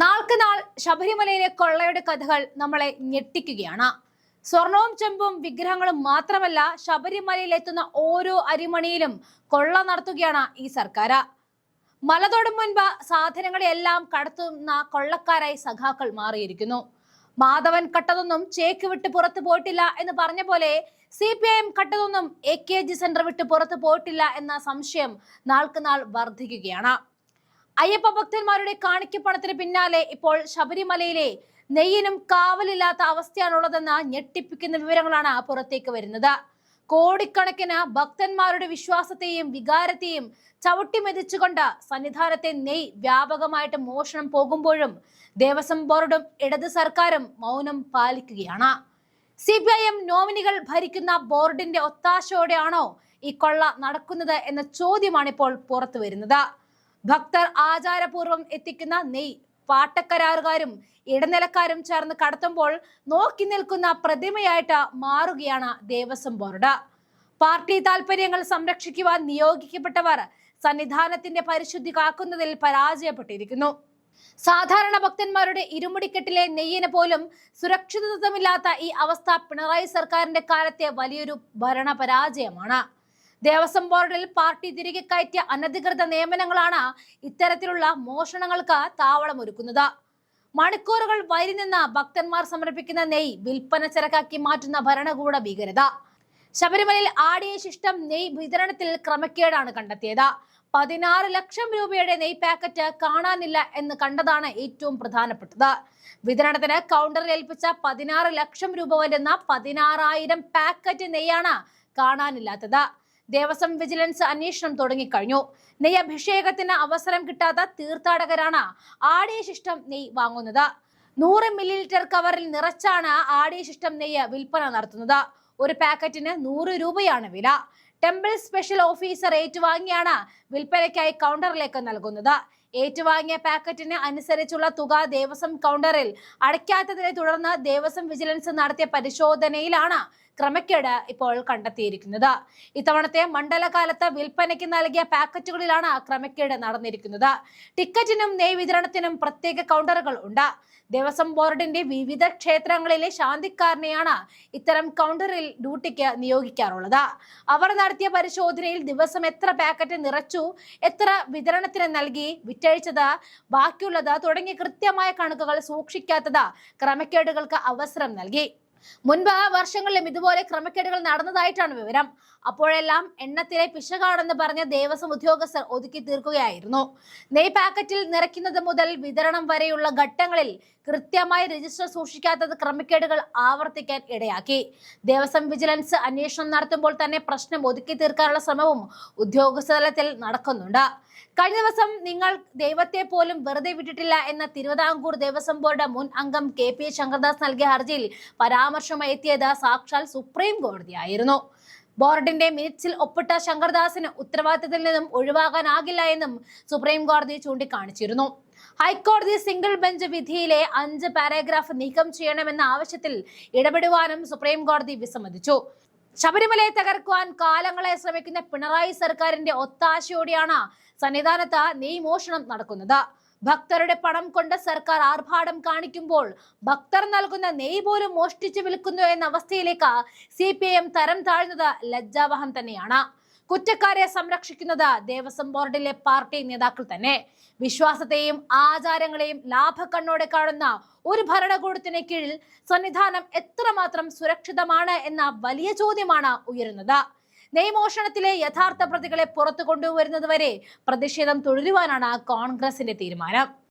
നാൾക്ക് നാൾ ശബരിമലയിലെ കൊള്ളയുടെ കഥകൾ നമ്മളെ ഞെട്ടിക്കുകയാണ്. സ്വർണവും ചെമ്പും വിഗ്രഹങ്ങളും മാത്രമല്ല ശബരിമലയിൽ എത്തുന്ന ഓരോ അരിമണിയിലും കൊള്ള നടത്തുകയാണ് ഈ സർക്കാർ മലതോട് മുൻപ് സാധനങ്ങളെല്ലാം കടത്തുന്ന കൊള്ളക്കാരായി സഖാക്കൾ മാറിയിരിക്കുന്നു. മാധവൻ കട്ടതൊന്നും ചേക്ക് വിട്ട് പുറത്തു പോയിട്ടില്ല എന്ന് പറഞ്ഞ പോലെ സി പി ഐ എം കട്ടതൊന്നും എ കെ ജി സെന്റർ വിട്ട് പുറത്തു പോയിട്ടില്ല എന്ന സംശയം നാൾക്ക് നാൾ വർദ്ധിക്കുകയാണ്. അയ്യപ്പ ഭക്തന്മാരുടെ കാണിക്കപ്പണത്തിന് പിന്നാലെ ഇപ്പോൾ ശബരിമലയിലെ നെയ്യിനും കാവലില്ലാത്ത അവസ്ഥയാണുള്ളതെന്ന ഞെട്ടിപ്പിക്കുന്ന വിവരങ്ങളാണ് പുറത്തേക്ക് വരുന്നത്. കോടിക്കണക്കിന് ഭക്തന്മാരുടെ വിശ്വാസത്തെയും വികാരത്തെയും ചവിട്ടിമെതിച്ചുകൊണ്ട് സന്നിധാനത്തെ നെയ് വ്യാപകമായിട്ട് മോഷണം പോകുമ്പോഴും ദേവസ്വം ബോർഡും ഇടത് സർക്കാരും മൗനം പാലിക്കുകയാണ്. സി പി ഐ എം നോമിനികൾ ഭരിക്കുന്ന ബോർഡിന്റെ ഒത്താശയോടെയാണോ ഈ കൊള്ള നടക്കുന്നത് എന്ന ചോദ്യമാണ് ഇപ്പോൾ പുറത്തു വരുന്നത് ഭക്തർ ആചാരപൂർവം എത്തിക്കുന്ന നെയ് പാട്ടക്കരാറുകാരും ഇടനിലക്കാരും ചേർന്ന് കടത്തുമ്പോൾ നോക്കി നിൽക്കുന്ന പ്രതിമയായിട്ട് മാറുകയാണ് ദേവസ്വം ബോർഡ്. പാർട്ടി താൽപര്യങ്ങൾ സംരക്ഷിക്കുവാൻ നിയോഗിക്കപ്പെട്ടവർ സന്നിധാനത്തിന്റെ പരിശുദ്ധി കാക്കുന്നതിൽ പരാജയപ്പെട്ടിരിക്കുന്നു. സാധാരണ ഭക്തന്മാരുടെ ഇരുമുടിക്കെട്ടിലെ നെയ്യിന് പോലും സുരക്ഷിതത്വമില്ലാത്ത ഈ അവസ്ഥ പിണറായി സർക്കാരിന്റെ കാലത്തെ വലിയൊരു ഭരണ പരാജയമാണ് ദേവസ്വം ബോർഡിൽ പാർട്ടി തിരികെ കയറ്റിയ അനധികൃത നിയമനങ്ങളാണ് ഇത്തരത്തിലുള്ള മോഷണങ്ങൾക്ക് താവളമൊരുക്കുന്നത് മണിക്കൂറുകൾ വരി നിന്ന് ഭക്തന്മാർ സമർപ്പിക്കുന്ന നെയ് വിൽപ്പന ചരക്കാക്കി മാറ്റുന്ന ഭരണകൂട ഭീകരത. ശബരിമലയിൽ ആടിയ ശിഷ്ടം നെയ് വിതരണത്തിൽ ക്രമക്കേടാണ് കണ്ടെത്തിയത്. പതിനാറ് ലക്ഷം രൂപയുടെ നെയ് പാക്കറ്റ് കാണാനില്ല എന്ന് കണ്ടതാണ് ഏറ്റവും പ്രധാനപ്പെട്ടത്. വിതരണത്തിന് കൗണ്ടറിൽ ഏൽപ്പിച്ച പതിനാറ് ലക്ഷം രൂപ വരുന്ന പതിനാറായിരം പാക്കറ്റ് നെയ്യാണ് കാണാനില്ലാത്തത്. ദേവസ്വം വിജിലൻസ് അന്വേഷണം തുടങ്ങിക്കഴിഞ്ഞു. നെയ്യ് അഭിഷേകത്തിന് അവസരം കിട്ടാത്ത തീർത്ഥാടകരാണ് ആടി ശിഷ്ടം നെയ് വാങ്ങുന്നത്. നൂറ് മില്ലി ലിറ്റർ കവറിൽ നിറച്ചാണ് ആടി ശിഷ്ടം നെയ്യ് വിൽപ്പന നടത്തുന്നത്. ഒരു പാക്കറ്റിന് നൂറ് രൂപയാണ് വില. ടെമ്പിൾ സ്പെഷ്യൽ ഓഫീസർ ഏറ്റുവാങ്ങിയാണ് വിൽപ്പനയ്ക്കായി കൗണ്ടറിലേക്ക് നൽകുന്നത്. ഏറ്റുവാങ്ങിയ പാക്കറ്റിന് അനുസരിച്ചുള്ള തുക ദേവസ്വം കൗണ്ടറിൽ അടയ്ക്കാത്തതിനെ തുടർന്ന് ദേവസ്വം വിജിലൻസ് നടത്തിയ പരിശോധനയിലാണ് ക്രമക്കേട് ഇപ്പോൾ കണ്ടെത്തിയിരിക്കുന്നത്. ഇത്തവണത്തെ മണ്ഡലകാലത്ത് വിൽപ്പനയ്ക്ക് നൽകിയ പാക്കറ്റുകളിലാണ് ക്രമക്കേട് നടന്നിരിക്കുന്നത്. ടിക്കറ്റിനും നെയ് വിതരണത്തിനും പ്രത്യേക കൗണ്ടറുകൾ ഉണ്ട്. ദേവസ്വം ബോർഡിന്റെ വിവിധ ക്ഷേത്രങ്ങളിലെ ശാന്തിക്കാരനെയാണ് ഇത്തരം കൗണ്ടറിൽ ഡ്യൂട്ടിക്ക് നിയോഗിക്കാറുള്ളത്. അവർ നടത്തിയ പരിശോധനയിൽ ദിവസം എത്ര പാക്കറ്റ് നിറച്ചു എത്ര വിതരണത്തിന് നൽകി വിറ്റഴിച്ചത് ബാക്കിയുള്ളത് തുടങ്ങിയ കൃത്യമായ കണക്കുകൾ സൂക്ഷിക്കാത്തത് ക്രമക്കേടുകൾക്ക് അവസരം നൽകി. മുൻപ് വർഷങ്ങളിലും ഇതുപോലെ ക്രമക്കേടുകൾ നടന്നതായിട്ടാണ് വിവരം. അപ്പോഴെല്ലാം എണ്ണത്തിലെ പിശകാണെന്ന് പറഞ്ഞ ദേവസ്വം ഉദ്യോഗസ്ഥർ ഒതുക്കി തീർക്കുകയായിരുന്നു. നെയ് പാക്കറ്റിൽ നിറയ്ക്കുന്നത് മുതൽ വിതരണം വരെയുള്ള ഘട്ടങ്ങളിൽ കൃത്യമായി രജിസ്റ്റർ സൂക്ഷിക്കാത്തത് ക്രമക്കേടുകൾ ആവർത്തിക്കാൻ ഇടയാക്കി. ദേവസ്വം വിജിലൻസ് അന്വേഷണം നടത്തുമ്പോൾ തന്നെ പ്രശ്നം ഒതുക്കി തീർക്കാനുള്ള ശ്രമവും ഉദ്യോഗസ്ഥ തലത്തിൽ നടക്കുന്നുണ്ട്. കഴിഞ്ഞ ദിവസം നിങ്ങൾ ദൈവത്തെ പോലും വെറുതെ വിട്ടിട്ടില്ല എന്ന തിരുവിതാംകൂർ ദേവസ്വം ബോർഡ് മുൻ അംഗം കെ പി ശങ്കർദാസ് നൽകിയ ഹർജിയിൽ പരാമർശമായി എത്തിയത് സാക്ഷാൽ സുപ്രീം കോടതിയായിരുന്നു. ബോർഡിന്റെ മിനിറ്റ്സിൽ ഒപ്പിട്ട ശങ്കർദാസിന് ഉത്തരവാദിത്തത്തിൽ നിന്നും ഒഴിവാകാനാകില്ല എന്നും സുപ്രീം കോടതി ചൂണ്ടിക്കാണിച്ചിരുന്നു. ഹൈക്കോടതി സിംഗിൾ ബെഞ്ച് വിധിയിലെ അഞ്ച് പാരഗ്രാഫ് നീക്കം ചെയ്യണമെന്ന ആവശ്യത്തിൽ ഇടപെടുവാനും സുപ്രീം കോടതി വിസമ്മതിച്ചു. ശബരിമലയെ തകർക്കുവാൻ കാലങ്ങളെ ശ്രമിക്കുന്ന പിണറായി സർക്കാരിന്റെ ഒത്താശയോടെയാണ് സന്നിധാനത്ത് നെയ്മോഷണം നടക്കുന്നത്. ഭക്തരുടെ പണം കൊണ്ട് സർക്കാർ ആർഭാടം കാണിക്കുമ്പോൾ ഭക്തർ നൽകുന്ന നെയ് പോലും മോഷ്ടിച്ചു വിൽക്കുന്നു എന്ന അവസ്ഥയിലേക്ക് സി തരം താഴ്ന്നത് ലജ്ജാവഹം തന്നെയാണ്. കുറ്റക്കാരെ സംരക്ഷിക്കുന്നത് ദേവസ്വം ബോർഡിലെ പാർട്ടി നേതാക്കൾ തന്നെ. വിശ്വാസത്തെയും ആചാരങ്ങളെയും ലാഭക്കണ്ണോടെ കാണുന്ന ഒരു ഭരണകൂടത്തിന് കീഴിൽ സന്നിധാനം എത്രമാത്രം സുരക്ഷിതമാണ് എന്ന വലിയ ചോദ്യമാണ് ഉയരുന്നത്. നെയ്മോഷണത്തിലെ യഥാർത്ഥ പ്രതികളെ പുറത്തു കൊണ്ടുവരുന്നതുവരെ പ്രതിഷേധം തുടരുവാനാണ് കോൺഗ്രസിന്റെ തീരുമാനം.